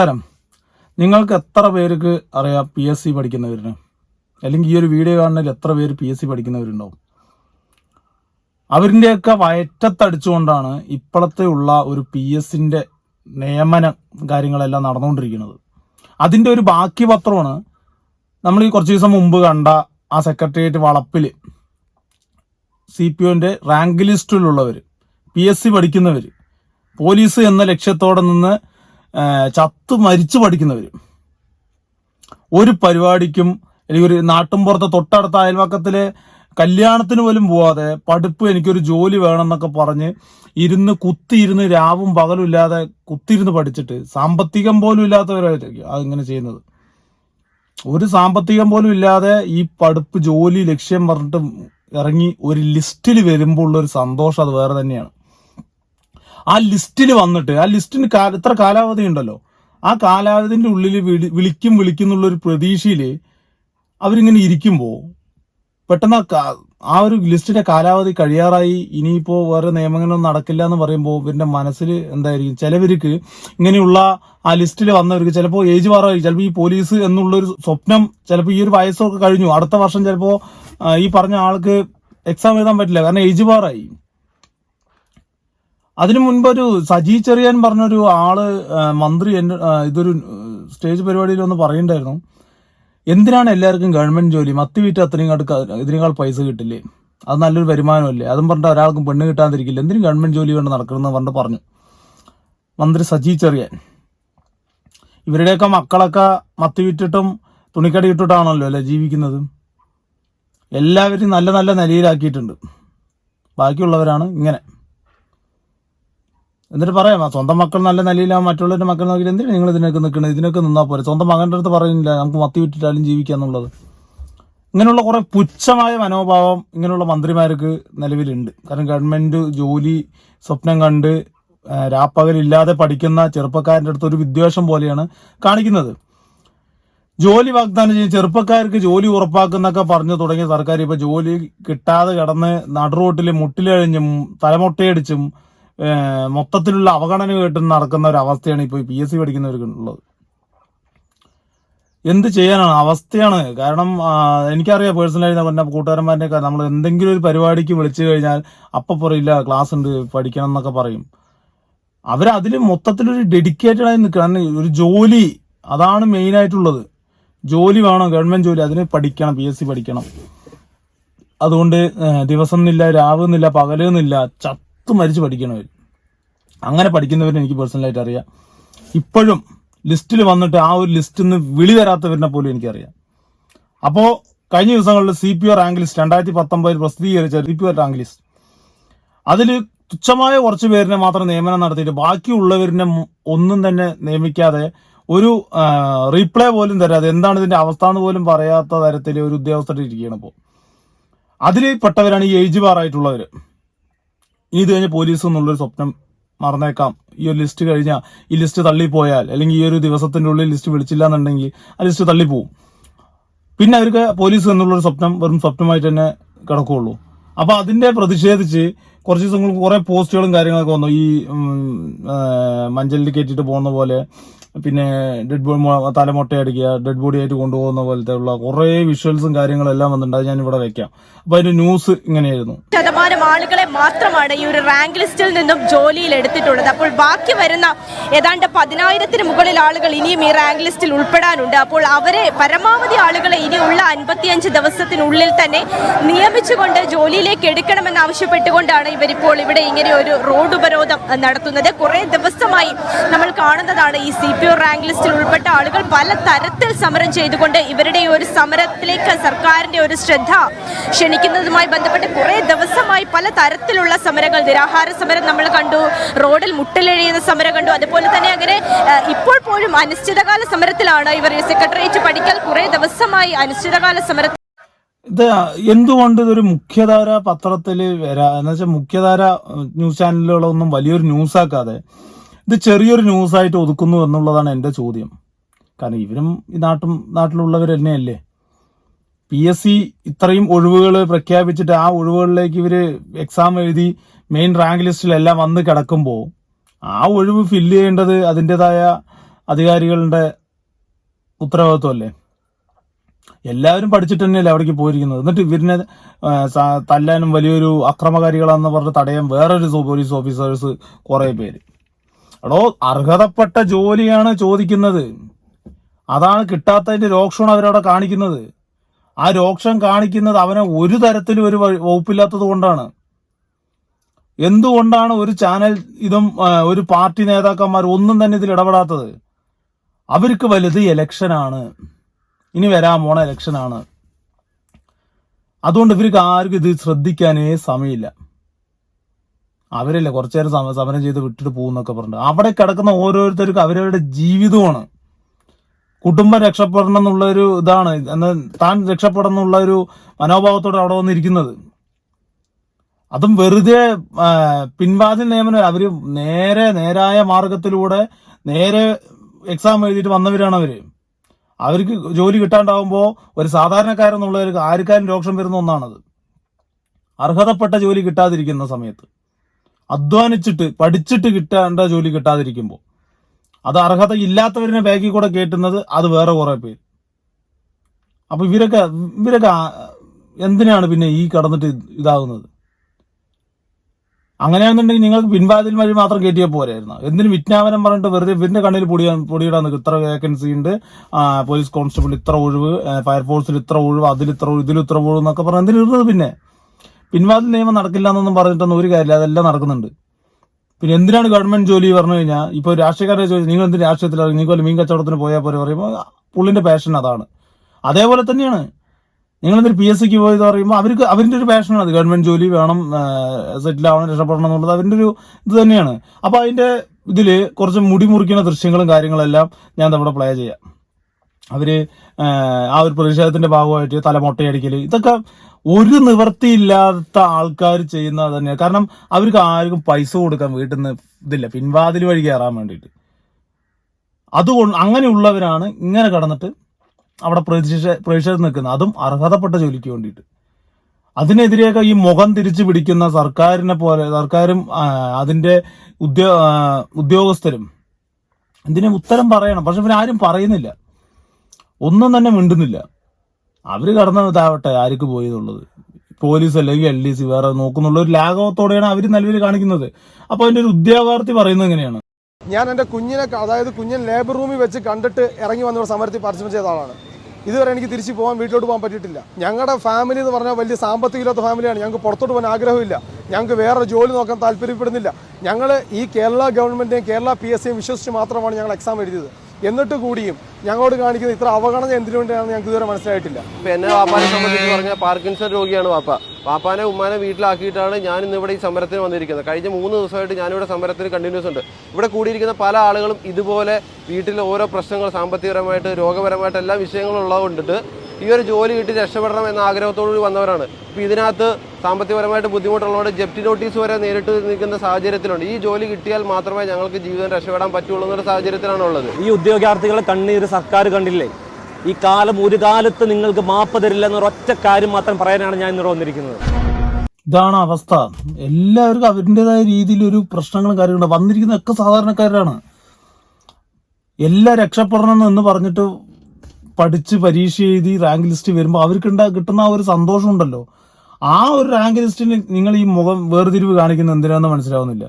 നമസ്കാരം. നിങ്ങൾക്ക് എത്ര പേർക്ക് അറിയാം പി എസ് സി പഠിക്കുന്നവരിന്? അല്ലെങ്കിൽ ഈ ഒരു വീഡിയോ കാണുന്നതിൽ എത്ര പേര് പി എസ് സി പഠിക്കുന്നവരുണ്ടാവും? അവരിന്റെയൊക്കെ വയറ്റത്തടിച്ചുകൊണ്ടാണ് ഇപ്പോഴത്തെ ഉള്ള ഒരു പി എസിന്റെ നിയമനം കാര്യങ്ങളെല്ലാം നടന്നുകൊണ്ടിരിക്കുന്നത്. അതിന്റെ ഒരു ബാക്കി പത്രമാണ് നമ്മൾ ഈ കുറച്ച് ദിവസം മുമ്പ് കണ്ട ആ സെക്രട്ടേറിയറ്റ് വളപ്പിൽ സി പി ഒന്റെ റാങ്ക് ലിസ്റ്റിലുള്ളവർ പി എസ് സി പഠിക്കുന്നവർ പോലീസ് എന്ന ലക്ഷ്യത്തോടെ നിന്ന് ചത്ത് മരിച്ചു പഠിക്കുന്നവർ ഒരു പരിപാടിക്കും അല്ലെങ്കിൽ ഒരു നാട്ടുംപുറത്തെ തൊട്ടടുത്ത അയൽവക്കത്തിലെ കല്യാണത്തിന് പോലും പോവാതെ പഠിപ്പ് എനിക്കൊരു ജോലി വേണമെന്നൊക്കെ പറഞ്ഞ് ഇരുന്ന് കുത്തിയിരുന്ന് രാവും പകലും ഇല്ലാതെ കുത്തിയിരുന്ന് പഠിച്ചിട്ട് സാമ്പത്തികം പോലും ഇല്ലാത്തവരായിരിക്കും അതിങ്ങനെ ചെയ്യുന്നത്. ഒരു സാമ്പത്തികം പോലും ഇല്ലാതെ ഈ പഠിപ്പ് ജോലി ലക്ഷ്യം പറഞ്ഞിട്ട് ഇറങ്ങി ഒരു ലിസ്റ്റിൽ വരുമ്പോൾ ഒരു സന്തോഷം അത് വേറെ തന്നെയാണ്. ആ ലിസ്റ്റിൽ വന്നിട്ട് ആ ലിസ്റ്റിന് ഇത്ര കാലാവധി ഉണ്ടല്ലോ. ആ കാലാവധിന്റെ ഉള്ളിൽ വിളി- വിളിക്കും വിളിക്കുന്നുള്ള ഒരു പ്രതീക്ഷയിൽ അവരിങ്ങനെ ഇരിക്കുമ്പോൾ പെട്ടെന്ന് ആ ഒരു ലിസ്റ്റിന്റെ കാലാവധി കഴിയാറായി. ഇനിയിപ്പോ വേറെ നിയമങ്ങളൊന്നും നടക്കില്ല എന്ന് പറയുമ്പോൾ ഇവരുടെ മനസ്സിൽ എന്തായിരിക്കും? ചിലവർക്ക് ഇങ്ങനെയുള്ള ആ ലിസ്റ്റിൽ വന്നവർക്ക് ചിലപ്പോൾ ഏജ് മാറായി. ചിലപ്പോൾ ഈ പോലീസ് എന്നുള്ളൊരു സ്വപ്നം ചിലപ്പോൾ ഈ ഒരു വയസ്സൊക്കെ കഴിഞ്ഞു. അടുത്ത വർഷം ചിലപ്പോൾ ഈ പറഞ്ഞ ആൾക്ക് എക്സാം എഴുതാൻ പറ്റില്ല. കാരണം ഏജ് ബാറായി അതിനു മുൻപ് ഒരു സജി ചെറിയാൻ പറഞ്ഞൊരു ആൾ മന്ത്രി എന്റെ ഇതൊരു സ്റ്റേജ് പരിപാടിയിൽ ഒന്ന് പറയണ്ടായിരുന്നു. എന്തിനാണ് എല്ലാവർക്കും ഗവൺമെന്റ് ജോലി? മത്തി വിറ്റ് അത്രയും ഇതിനേക്കാൾ പൈസ കിട്ടില്ലേ? അത് നല്ലൊരു വരുമാനമല്ലേ? അതും പറഞ്ഞിട്ട് ഒരാൾക്കും പെണ്ണ് കിട്ടാതിരിക്കില്ല. എന്തിനും ഗവൺമെന്റ് ജോലി കൊണ്ട് നടക്കണമെന്ന് പറഞ്ഞിട്ട് പറഞ്ഞു. മന്ത്രി സജി ചെറിയാൻ. ഇവരുടെയൊക്കെ മക്കളൊക്കെ മത്തി വിറ്റിട്ടും തുണിക്കടി ഇട്ടിട്ടാണല്ലോ അല്ലെ ജീവിക്കുന്നത്? എല്ലാവരും നല്ല നല്ല നിലയിലാക്കിയിട്ടുണ്ട്. ബാക്കിയുള്ളവരാണ് ഇങ്ങനെ. എന്നിട്ട് പറയാം സ്വന്തം മക്കൾ നല്ല നിലയില്ല മറ്റുള്ളവരുടെ മക്കൾ നോക്കി എന്തിനാണ് നിങ്ങൾ ഇതിനൊക്കെ നിൽക്കുന്നത്? ഇതിനൊക്കെ നിന്നാൽ പോരെ. സ്വന്തം മകന്റെ അടുത്ത് പറയുന്നില്ല നമുക്ക് മത്തി വിറ്റിട്ടാലും ജീവിക്കാന്നുള്ളത് ഇങ്ങനെയുള്ള കുറെ പുച്ഛമായ മനോഭാവം ഇങ്ങനെയുള്ള മന്ത്രിമാർക്ക് നിലവിലുണ്ട്. കാരണം ഗവൺമെന്റ് ജോലി സ്വപ്നം കണ്ട് രാപ്പകലില്ലാതെ പഠിക്കുന്ന ചെറുപ്പക്കാരന്റെ അടുത്ത് ഒരു വിദ്വേഷം പോലെയാണ് കാണിക്കുന്നത്. ജോലി വാഗ്ദാനം ചെയ്യും ചെറുപ്പക്കാർക്ക് ജോലി ഉറപ്പാക്കുന്നൊക്കെ പറഞ്ഞു തുടങ്ങിയ സർക്കാർ ഇപ്പൊ ജോലി കിട്ടാതെ കിടന്ന് നടുറോട്ടിൽ മുട്ടിലഴിഞ്ഞും തലമുട്ടയടിച്ചും മൊത്തത്തിലുള്ള അവഗണന കേട്ട് നടക്കുന്ന ഒരു അവസ്ഥയാണ് ഇപ്പോൾ പി എസ് സി പഠിക്കുന്നവർക്ക് ഉള്ളത്. എന്ത് ചെയ്യാനാണ്? അവസ്ഥയാണ്. കാരണം എനിക്കറിയാം പേഴ്സണലായി പറഞ്ഞ കൂട്ടുകാരന്മാരെയൊക്കെ നമ്മൾ എന്തെങ്കിലും ഒരു പരിപാടിക്ക് വിളിച്ചു കഴിഞ്ഞാൽ അപ്പം പറയില്ല ക്ലാസ് ഉണ്ട് പഠിക്കണം എന്നൊക്കെ പറയും. അവരതിൽ മൊത്തത്തിലൊരു ഡെഡിക്കേറ്റഡ് ആയി നിൽക്കണം. ഒരു ജോലി അതാണ് മെയിൻ ആയിട്ടുള്ളത്. ജോലി വേണം ഗവൺമെന്റ് ജോലി അതിന് പഠിക്കണം പി എസ് സി പഠിക്കണം. അതുകൊണ്ട് ദിവസം എന്നില്ല രാവ് പകലെന്നില്ല ചത്തു മരിച്ച് പഠിക്കണവർ അങ്ങനെ പഠിക്കുന്നവരെ എനിക്ക് പേഴ്സണലായിട്ട് അറിയാം. ഇപ്പോഴും ലിസ്റ്റിൽ വന്നിട്ട് ആ ഒരു ലിസ്റ്റിൽ നിന്ന് വിളി വരാത്തവരിനെ പോലും എനിക്കറിയാം. അപ്പോ കഴിഞ്ഞ ദിവസങ്ങളിൽ C P O rank list രണ്ടായിരത്തി പത്തൊമ്പതിൽ പ്രസിദ്ധീകരിച്ച C P O rank list അതിൽ തുച്ഛമായ കുറച്ച് പേരിനെ മാത്രം നിയമനം നടത്തിയിട്ട് ബാക്കിയുള്ളവരിനെ ഒന്നും തന്നെ നിയമിക്കാതെ ഒരു റീപ്ലേ പോലും തരാതെ എന്താണ് ഇതിന്റെ അവസ്ഥ എന്ന് പോലും പറയാത്ത തരത്തിൽ ഒരു ഉദ്യോഗസ്ഥർ ഇരിക്കുകയാണ് ഇപ്പോൾ അതിൽ പെട്ടവരാണ് ഈ ഏജ് ബാർ ആയിട്ടുള്ളവർ ഇനി ഇത് കഴിഞ്ഞ് പോലീസ് എന്നുള്ളൊരു സ്വപ്നം മറന്നേക്കാം. ഈ ഒരു ലിസ്റ്റ് കഴിഞ്ഞാൽ ഈ ലിസ്റ്റ് തള്ളിപ്പോയാൽ അല്ലെങ്കിൽ ഈ ഒരു ദിവസത്തിന്റെ ഉള്ളിൽ ലിസ്റ്റ് വിളിച്ചില്ല എന്നുണ്ടെങ്കിൽ ആ ലിസ്റ്റ് തള്ളിപ്പോവും. പിന്നെ അവർക്ക് പോലീസ് എന്നുള്ളൊരു സ്വപ്നം വെറും സ്വപ്നമായിട്ട് തന്നെ കിടക്കുകയുള്ളൂ അപ്പൊ അതിന്റെ പ്രതിഷേധിച്ച് കുറച്ച് ദിവസങ്ങൾക്ക് കുറെ പോസ്റ്റുകളും കാര്യങ്ങളൊക്കെ വന്നു. ഈ മഞ്ചലിൽ കയറ്റിട്ട് പോകുന്ന പോലെ പിന്നെ ഡെഡ് ബോഡി തലമുട്ടയടിക്കുക ഡെഡ് ബോഡി ആയിട്ട് കൊണ്ടുപോകുന്ന പോലത്തെ ഉള്ള കുറെ വിഷ്വൽസും കാര്യങ്ങളും എല്ലാം വന്നിട്ടുണ്ട്. ഞാൻ ഇവിടെ വെക്കാം. അപ്പൊ അതിന്റെ ന്യൂസ് ഇങ്ങനെയായിരുന്നു. ശതമാനം ആളുകളെ മാത്രമാണ് ഈ ഒരു റാങ്ക് ലിസ്റ്റിൽ നിന്നും ജോലിയിൽ എടുത്തിട്ടുള്ളത്. അപ്പോൾ ബാക്കി വരുന്ന ഏതാണ്ട് പതിനായിരത്തിന് മുകളിൽ ആളുകൾ ഇനിയും ഈ റാങ്ക് ലിസ്റ്റിൽ ഉൾപ്പെടാനുണ്ട്. അപ്പോൾ അവരെ പരമാവധി ആളുകളെ ഇനിയുള്ള അൻപത്തിയഞ്ച് ദിവസത്തിനുള്ളിൽ തന്നെ നിയമിച്ചുകൊണ്ട് ജോലിയിലേക്ക് എടുക്കണമെന്ന് ആവശ്യപ്പെട്ടുകൊണ്ടാണ് ഇവരിപ്പോൾ ഇവിടെ ഇങ്ങനെ ഒരു റോഡ് ഉപരോധം നടത്തുന്നത്. കുറെ ദിവസമായി നമ്മൾ കാണുന്നതാണ് ഈ സി പി ഒ റാങ്ക് ലിസ്റ്റിൽ ഉൾപ്പെട്ട ആളുകൾ പല തരത്തിൽ സമരം ചെയ്തുകൊണ്ട് ഇവരുടെ ഒരു സമരത്തിലേക്ക് സർക്കാരിന്റെ ഒരു ശ്രദ്ധ ക്ഷണിക്കുന്നതുമായി ബന്ധപ്പെട്ട് കുറെ ദിവസമായി പല തരത്തിലുള്ള സമരങ്ങൾ. നിരാഹാര സമരം നമ്മൾ കണ്ടു. റോഡിൽ മുട്ടലെഴിയുന്ന സമരം കണ്ടു. അതുപോലെ തന്നെ അങ്ങനെ ഇപ്പോൾ പോലും അനിശ്ചിതകാല സമരത്തിലാണ് ഇവർ സെക്രട്ടേറിയറ്റ് പഠിക്കൽ കുറെ ദിവസമായി അനിശ്ചിതകാല സമരത്തിൽ ഇത് എന്തുകൊണ്ട് ഇതൊരു മുഖ്യധാര പത്രത്തിൽ വരാ? എന്ന് വെച്ചാൽ മുഖ്യധാര ന്യൂസ് ചാനലുകളൊന്നും വലിയൊരു ന്യൂസാക്കാതെ ഇത് ചെറിയൊരു ന്യൂസായിട്ട് ഒതുക്കുന്നു എന്നുള്ളതാണ് എന്റെ ചോദ്യം. കാരണം ഇവരും ഈ നാട്ടും നാട്ടിലുള്ളവർ തന്നെയല്ലേ? പി എസ് സി ഇത്രയും ഒഴിവുകൾ പ്രഖ്യാപിച്ചിട്ട് ആ ഒഴിവുകളിലേക്ക് ഇവർ എക്സാം എഴുതി മെയിൻ റാങ്ക് ലിസ്റ്റിലെല്ലാം വന്ന് കിടക്കുമ്പോൾ ആ ഒഴിവ് ഫില്ല് ചെയ്യേണ്ടത് അതിന്റെതായ അധികാരികളുടെ ഉത്തരവാദിത്വമല്ലേ? എല്ലാവരും പഠിച്ചിട്ട് തന്നെയല്ലേ അവിടേക്ക് പോയിരിക്കുന്നത്? എന്നിട്ട് ഇവരിനെ തല്ലാനും വലിയൊരു അക്രമകാരികളാണെന്ന് പറഞ്ഞ് തടയാൻ വേറൊരു പോലീസ് ഓഫീസേഴ്സ് കുറേ പേര്. എടോ അർഹതപ്പെട്ട ജോലിയാണ് ചോദിക്കുന്നത്. അതാണ് കിട്ടാത്തതിന്റെ രോക്ഷമാണ് അവരവിടെ കാണിക്കുന്നത്. ആ രോക്ഷം കാണിക്കുന്നത് അവനെ ഒരു തരത്തിലും ഒരു വകുപ്പില്ലാത്തത് കൊണ്ടാണ്. എന്തുകൊണ്ടാണ് ഒരു ചാനൽ ഇതും ഒരു പാർട്ടി നേതാക്കന്മാർ ഒന്നും തന്നെ ഇതിൽ ഇടപെടാത്തത്? അവർക്ക് വലുത് ഇലക്ഷനാണ് ഇനി വരാൻ പോണ ഇലക്ഷനാണ് അതുകൊണ്ട് ഇവർക്ക് ആർക്കും ഇത് ശ്രദ്ധിക്കാനേ സമയമില്ല. അവരല്ലേ കുറച്ചു നേരം സമ- സമരം ചെയ്ത് വിട്ടിട്ട് പോകുന്നൊക്കെ പറഞ്ഞിട്ട്. അവിടെ കിടക്കുന്ന ഓരോരുത്തർക്കും അവരവരുടെ ജീവിതമാണ്. കുടുംബം രക്ഷപ്പെടണം എന്നുള്ള ഒരു ഇതാണ് താൻ രക്ഷപ്പെടണം എന്നുള്ള ഒരു മനോഭാവത്തോടെ അവിടെ വന്നിരിക്കുന്നത്. അതും വെറുതെ പിൻവാതിൽ നിയമനം അവർ നേരെ നേരായ മാർഗത്തിലൂടെ നേരെ എക്സാം എഴുതിയിട്ട് വന്നവരാണ് അവർ. അവർക്ക് ജോലി കിട്ടാണ്ടാവുമ്പോൾ ഒരു സാധാരണക്കാരെന്നുള്ളവർക്ക് ആർക്കാരും രോക്ഷം വരുന്ന ഒന്നാണത്. അർഹതപ്പെട്ട ജോലി കിട്ടാതിരിക്കുന്ന സമയത്ത്. അധ്വാനിച്ചിട്ട് പഠിച്ചിട്ട് കിട്ടേണ്ട ജോലി കിട്ടാതിരിക്കുമ്പോൾ അത് അർഹത ഇല്ലാത്തവരിനെ ബാക്കിൽ കൂടെ കേട്ടുന്നത് അത് വേറെ കുറെ പേര്. അപ്പൊ ഇവരൊക്കെ ഇവരൊക്കെ എന്തിനാണ് പിന്നെ ഈ കടന്നിട്ട് ഇതാകുന്നത്? അങ്ങനെയാണെന്നുണ്ടെങ്കിൽ നിങ്ങൾക്ക് പിൻവാതിൽ വഴി മാത്രം കയറ്റിയാൽ പോരായിരുന്നു? എന്തിന് വിജ്ഞാപനം പറഞ്ഞിട്ട് വെറുതെ ഇവരുടെ കണ്ണിൽ പൊടിയാൻ പൊടിയിടാൻ നിൽക്കും ഇത്ര വേക്കൻസി ഉണ്ട്. പോലീസ് കോൺസ്റ്റബിൾ ഇത്ര ഒഴിവ് ഫയർഫോഴ്സിൽ ഇത്ര ഒഴിവ് അതിൽ ഇത്ര ഒഴിവ് ഇതിൽ ഇത്ര ഒഴിവ് എന്നൊക്കെ പറഞ്ഞ് എന്തിനു പിന്നെ? പിൻവാതിൽ നിയമം നടക്കില്ല എന്നൊന്നും പറഞ്ഞിട്ടൊന്നും ഒരു കാര്യമില്ല. അതെല്ലാം നടക്കുന്നുണ്ട്. പിന്നെ എന്തിനാണ് ഗവൺമെന്റ് ജോലി പറഞ്ഞു കഴിഞ്ഞാൽ ഇപ്പോൾ രാഷ്ട്രീയക്കാരെ ചോദിച്ചു നിങ്ങൾ എന്തിന് രാഷ്ട്രീയത്തിൽ ഇറങ്ങി? നിങ്ങൾ മീൻ കച്ചവടത്തിന് പോയാൽ പോലെ പറയുമ്പോൾ പുള്ളിന്റെ പാഷൻ അതാണ്. അതേപോലെ തന്നെയാണ്. നിങ്ങൾ എന്തൊരു പി എസ് സിക്ക് പോയത് പറയുമ്പോൾ അവർക്ക് അവരുടെ ഒരു പാഷനാണ് അത് ഗവൺമെന്റ് ജോലി വേണം സെറ്റിൽ ആവണം രക്ഷപ്പെടണം എന്നുള്ളത് അവരുടെ ഒരു ഇത് തന്നെയാണ്. അപ്പൊ അതിന്റെ ഇതിൽ കുറച്ച് മുടി മുറിക്കുന്ന ദൃശ്യങ്ങളും കാര്യങ്ങളെല്ലാം ഞാൻ നമ്മുടെ പ്ലേ ചെയ്യാം. അവർ ആ, ഒരു പ്രതിഷേധത്തിന്റെ ഭാഗമായിട്ട് തലമുട്ടയടിക്കൽ ഇതൊക്കെ ഒരു നിവൃത്തിയില്ലാത്ത ആൾക്കാർ ചെയ്യുന്നത് തന്നെയാണ് കാരണം അവർക്ക് ആർക്കും പൈസ കൊടുക്കാൻ വീട്ടിൽ നിന്ന് ഇതില്ല. പിൻവാതിൽ വഴി കയറാൻ വേണ്ടിയിട്ട്. അതുകൊണ്ട് അങ്ങനെയുള്ളവരാണ് ഇങ്ങനെ കടന്നിട്ട് അവിടെ പ്രതിഷേധ പ്രതിഷേധം നിൽക്കുന്നത്. അതും അർഹതപ്പെട്ട ജോലിക്ക് വേണ്ടിയിട്ട്. അതിനെതിരെയൊക്കെ ഈ മുഖം തിരിച്ചു പിടിക്കുന്ന സർക്കാരിനെ പോലെ സർക്കാരും അതിന്റെ ഉദ്യോ ഉദ്യോഗസ്ഥരും. ഇതിന് ഉത്തരം പറയണം. പക്ഷെ പിന്നെ ആരും പറയുന്നില്ല. ഒന്നും തന്നെ മിണ്ടുന്നില്ല. അവർ കടന്ന ഇതാവട്ടെ ആർക്ക് പോയി എന്നുള്ളത് പോലീസ് അല്ലെങ്കിൽ എൽ ഡി സി വേറെ നോക്കുന്നുള്ള ഒരു ലാഘവത്തോടെയാണ് അവർ നിലവിൽ കാണിക്കുന്നത്. അപ്പൊ അതിന്റെ ഒരു ഉദ്യോഗാർത്ഥി പറയുന്നത് എങ്ങനെയാണ്? ഞാൻ എന്റെ കുഞ്ഞിനെ അതായത് കുഞ്ഞൻ ലേബർ റൂമിൽ വെച്ച് കണ്ടിട്ട് ഇറങ്ങി വന്ന സമരത്തിൽ പാർട്ടിസിപ്പേറ്റ് ചെയ്ത ആളാണ്. ഇതുവരെ എനിക്ക് തിരിച്ചു പോകാൻ വീട്ടിലോട്ട് പോകാൻ പറ്റിയിട്ടില്ല. ഞങ്ങളുടെ ഫാമിലി എന്ന് പറഞ്ഞാൽ വലിയ സാമ്പത്തികമില്ലാത്ത ഫാമിലിയാണ് ഞങ്ങൾക്ക് പുറത്തോട്ട് പോകാൻ ആഗ്രഹമില്ല. ഞങ്ങൾക്ക് വേറെ ജോലി നോക്കാൻ താല്പര്യപ്പെടുന്നില്ല. ഞങ്ങൾ ഈ കേരള ഗവൺമെന്റിനെയും കേരള പി എസ് സിയും വിശ്വസിച്ച് മാത്രമാണ് ഞങ്ങൾ എക്സാം എഴുതിയത്. എന്നിട്ട് കൂടിയും ഞങ്ങളോട് കാണിക്കുന്ന ഇത്ര അവഗണന എന്തിനു വേണ്ടിയാണെന്ന് ഞങ്ങൾക്ക് ഇതുവരെ മനസ്സിലായിട്ടില്ല. ഇപ്പൊ എന്നെ വാപ്പാനെ സംബന്ധിച്ച് പറഞ്ഞാൽ പാർക്കിൻസൺ രോഗിയാണ് വാപ്പ. വാപ്പാനെ ഉമ്മാനെ വീട്ടിലാക്കിയിട്ടാണ് ഞാൻ ഇന്ന് ഇവിടെ ഈ സമരത്തിന് വന്നിരിക്കുന്നത്. കഴിഞ്ഞ മൂന്ന് ദിവസമായിട്ട് ഞാനിവിടെ സമരത്തിന് കണ്ടിന്യൂസ് ഉണ്ട്. ഇവിടെ കൂടിയിരിക്കുന്ന പല ആളുകളും ഇതുപോലെ വീട്ടിലെ ഓരോ പ്രശ്നങ്ങൾ സാമ്പത്തികപരമായിട്ട് രോഗപരമായിട്ട് എല്ലാ വിഷയങ്ങളും ഉള്ളതുകൊണ്ടിട്ട് ഈ ഒരു ജോലി കിട്ടി രക്ഷപ്പെടണം എന്ന ആഗ്രഹത്തോടുകൂടി വന്നവരാണ്. ഇപ്പോൾ ഇതിനകത്ത് സാമ്പത്തികപരമായിട്ട് ബുദ്ധിമുട്ടുള്ളതുകൊണ്ട് ജപ്തി നോട്ടീസ് വരെ നേരിട്ട് നിൽക്കുന്ന സാഹചര്യത്തിലുണ്ട്. ഈ ജോലി കിട്ടിയാൽ മാത്രമേ ഞങ്ങൾക്ക് ജീവിതം രക്ഷപ്പെടാൻ പറ്റുള്ളൂ എന്നൊരു സാഹചര്യത്തിലാണ് ഉള്ളത് ഈ ഉദ്യോഗാർത്ഥികളെ കണ്ണീര് സർക്കാർ കണ്ടില്ലേ? ഈ കാലം ഒരു കാലത്ത് നിങ്ങൾക്ക് മാപ്പ് തരില്ല എന്നൊരൊറ്റ കാര്യം മാത്രം പറയാനാണ് ഞാൻ ഇന്നിവിടെ വന്നിരിക്കുന്നത്. ഇതാണ് അവസ്ഥ. എല്ലാവർക്കും അവരുടേതായ രീതിയിൽ ഒരു പ്രശ്നങ്ങളും കാര്യങ്ങളും വന്നിരിക്കുന്ന ഒക്കെ സാധാരണക്കാരാണ്. എല്ലാം രക്ഷപ്പെടണം എന്ന് പറഞ്ഞിട്ട് പഠിച്ച് പരീക്ഷ എഴുതി റാങ്ക് ലിസ്റ്റ് വരുമ്പോൾ അവർക്ക് കിട്ടുന്ന ആ ഒരു സന്തോഷം ഉണ്ടല്ലോ ആ ഒരു റാങ്ക് ലിസ്റ്റിന് നിങ്ങൾ ഈ മുഖം വേർതിരിവ് കാണിക്കുന്ന എന്തിനാന്ന് മനസ്സിലാവുന്നില്ല.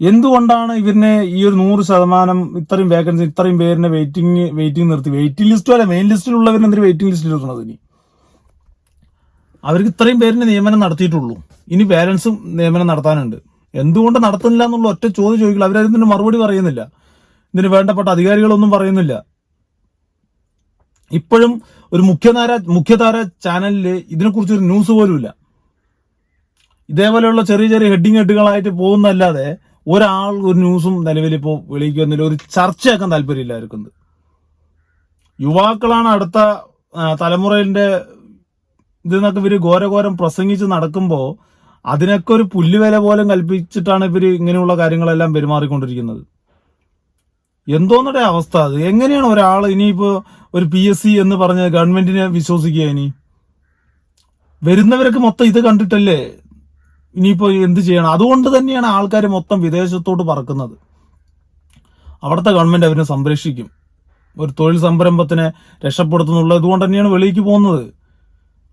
എന്തുകൊണ്ടാണ് ഇവരിനെ ഈ ഒരു നൂറ് ശതമാനം ഇത്രയും വേക്കൻസി ഇത്രയും പേരിനെ വെയിറ്റിംഗ് വെയിറ്റിംഗ് നിർത്തി? വെയിറ്റിംഗ് ലിസ്റ്റും അല്ല മെയിൻ ലിസ്റ്റിലുള്ളവരെ എന്തിനു വെയിറ്റിംഗ് ലിസ്റ്റിൽ ഇരുന്നത് ഇനി? അവർക്ക് ഇത്രയും പേരിന് നിയമനം നടത്തിയിട്ടുള്ളൂ. ഇനി ബാലൻസും നിയമനം നടത്താനുണ്ട്. എന്തുകൊണ്ട് നടത്തുന്നില്ല എന്നുള്ള ഒറ്റ ചോദ്യം ചോദിക്കില്ല. അവരതിന് മറുപടി പറയുന്നില്ല. ഇതിന് വേണ്ടപ്പെട്ട അധികാരികളൊന്നും പറയുന്നില്ല. ഇപ്പോഴും ഒരു മുഖ്യധാര മുഖ്യധാര ചാനലിൽ ഇതിനെക്കുറിച്ച് ഒരു ന്യൂസ് പോലും ഇല്ല ഇതേപോലെയുള്ള ചെറിയ ചെറിയ ഹെഡിങ് ഹെഡുകളായിട്ട് പോകുന്നല്ലാതെ ഒരാൾ ഒരു ന്യൂസും നിലവിൽ ഇപ്പോൾ വെളിയിലേക്ക് വന്നില്ല. ഒരു ചർച്ചയാക്കാൻ താല്പര്യമില്ല ആർക്കും യുവാക്കളാണ് അടുത്ത തലമുറയിന്റെ ഇതെന്നൊക്കെ ഇവർ ഘോരഘോരം പ്രസംഗിച്ച് നടക്കുമ്പോൾ അതിനൊക്കെ ഒരു പുല്ലുവില പോലും കൽപ്പിച്ചിട്ടാണ് ഇവർ ഇങ്ങനെയുള്ള കാര്യങ്ങളെല്ലാം പെരുമാറിക്കൊണ്ടിരിക്കുന്നത്. എന്തോന്നുടെ അവസ്ഥ അത്? എങ്ങനെയാണ് ഒരാൾ ഇനിയിപ്പോ ഒരു പി എസ് സി എന്ന് പറഞ്ഞ് ഗവൺമെന്റിനെ വിശ്വസിക്കുക ഇനി? വരുന്നവരൊക്കെ മൊത്തം ഇത് കണ്ടിട്ടല്ലേ? ഇനിയിപ്പോ എന്ത് ചെയ്യണം? അതുകൊണ്ട് തന്നെയാണ് ആൾക്കാർ മൊത്തം വിദേശത്തോട്ട് പറക്കുന്നത്. അവിടുത്തെ ഗവൺമെന്റ് അവരെ സംരക്ഷിക്കും. ഒരു തൊഴിൽ സംരംഭത്തിനെ രക്ഷപ്പെടുത്തുന്നുള്ളത് ഇതുകൊണ്ട് തന്നെയാണ് വെളിയിലേക്ക് പോകുന്നത്.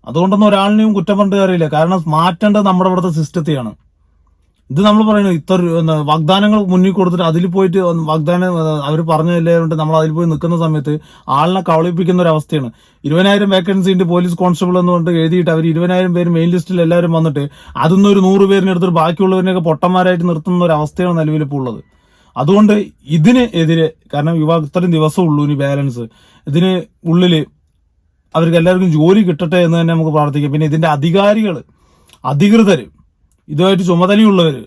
അതുകൊണ്ടൊന്നും ഒരാളിനെയും കുറ്റം പറഞ്ഞിട്ട് കാര്യമില്ല. കാരണം മാറ്റേണ്ടത് നമ്മുടെ അവിടുത്തെ സിസ്റ്റത്തെയാണ് ഇത് നമ്മൾ പറയുന്നത് ഇത്ര വാഗ്ദാനങ്ങൾ മുന്നിൽ കൊടുത്തിട്ട് അതിൽ പോയിട്ട് വാഗ്ദാനം അവർ പറഞ്ഞില്ലായതുകൊണ്ട് നമ്മൾ അതിൽ പോയി നിൽക്കുന്ന സമയത്ത് ആളിനെ കവളിപ്പിക്കുന്ന ഒരു അവസ്ഥയാണ്. ഇരുപതിനായിരം വേക്കൻസി ഉണ്ട് പോലീസ് കോൺസ്റ്റബിൾ എന്ന് പറഞ്ഞിട്ട് എഴുതിയിട്ട് അവർ ഇരുപതിനായിരം പേര് മെയിൻ ലിസ്റ്റിൽ എല്ലാവരും വന്നിട്ട് അതിന്ന് ഒരു നൂറ് പേരിനെ എടുത്തിട്ട് പൊട്ടന്മാരായിട്ട് നിർത്തുന്ന ഒരു അവസ്ഥയാണ് നിലവിൽ ഇപ്പോൾ ഉള്ളത്. അതുകൊണ്ട് ഇതിന് എതിരെ കാരണം യുവാ ഇത്രയും ദിവസം ഉള്ളൂ ഇനി ബാലൻസ് ഇതിന് ഉള്ളിൽ അവർക്ക് എല്ലാവർക്കും ജോലി കിട്ടട്ടെ എന്ന് തന്നെ നമുക്ക് പ്രാർത്ഥിക്കാം. പിന്നെ ഇതിന്റെ അധികാരികൾ അധികൃതർ ഇതുമായിട്ട് ചുമതലയുള്ളവർ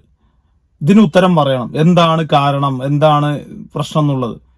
ഇതിന് ഉത്തരം പറയണം. എന്താണ് കാരണം? എന്താണ് പ്രശ്നം എന്നുള്ളത്?